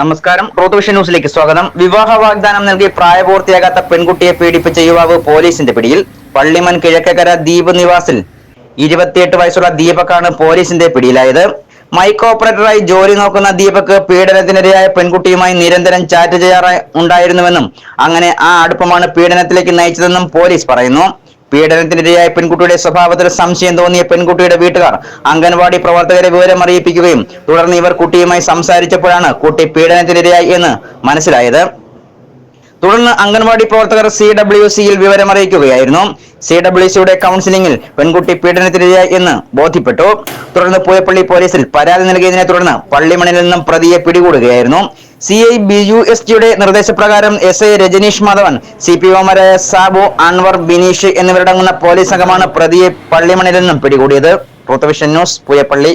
നമസ്കാരം. റോത്ത് വിഷൻ ന്യൂസിലേക്ക് സ്വാഗതം. വിവാഹ വാഗ്ദാനം നൽകി പ്രായപൂർത്തിയാകാത്ത പെൺകുട്ടിയെ പീഡിപ്പിച്ച യുവാവ് പോലീസിന്റെ പിടിയിൽ. പള്ളിമൺ കിഴക്കക്കര ദ്വീപ് നിവാസിൽ ഇരുപത്തിയെട്ട് വയസ്സുള്ള ദീപക്കാണ് പോലീസിന്റെ പിടിയിലായത്. മൈക്ക് ഓപ്പറേറ്ററായി ജോലി നോക്കുന്ന ദീപക് പീഡനത്തിനിരയായ പെൺകുട്ടിയുമായി നിരന്തരം ചാറ്റ് ചെയ്യാറായി ഉണ്ടായിരുന്നുവെന്നും അങ്ങനെ ആ അടുപ്പമാണ് പീഡനത്തിലേക്ക് നയിച്ചതെന്നും പോലീസ് പറയുന്നു. പീഡനത്തിനിരയായ പെൺകുട്ടിയുടെ സ്വഭാവത്തിൽ സംശയം തോന്നിയ പെൺകുട്ടിയുടെ വീട്ടുകാർ അംഗൻവാടി പ്രവർത്തകരെ വിവരം അറിയിപ്പിക്കുകയും തുടർന്ന് ഇവർ കുട്ടിയുമായി സംസാരിച്ചപ്പോഴാണ് കുട്ടി പീഡനത്തിനിരയായി എന്ന് മനസ്സിലായത്. തുടർന്ന് അംഗൻവാടി പ്രവർത്തകർ സി ഡബ്ല്യു സിയിൽ വിവരമറിയിക്കുകയായിരുന്നു സി ഡബ്ല്യു സിയുടെ കൗൺസിലിംഗിൽ പെൺകുട്ടി പീഡനത്തിനിരയായി എന്ന് ബോധ്യപ്പെട്ടു. തുടർന്ന് പൂയപ്പള്ളി പോലീസിൽ പരാതി നൽകിയതിനെ തുടർന്ന് പള്ളിമണിൽ നിന്നും പ്രതിയെ പിടികൂടുകയായിരുന്നു. C I B U S ജിയുടെ നിർദ്ദേശപ്രകാരം S I Rajaneesh Madhavan C P ഒമാരായ Sabu Anwar Bineesh എന്നിവരടങ്ങുന്ന പോലീസ് സംഘമാണ് പ്രതിയെ പള്ളിമണിൽ നിന്നും പിടികൂടിയത്. ന്യൂസ് പൂയപ്പള്ളി.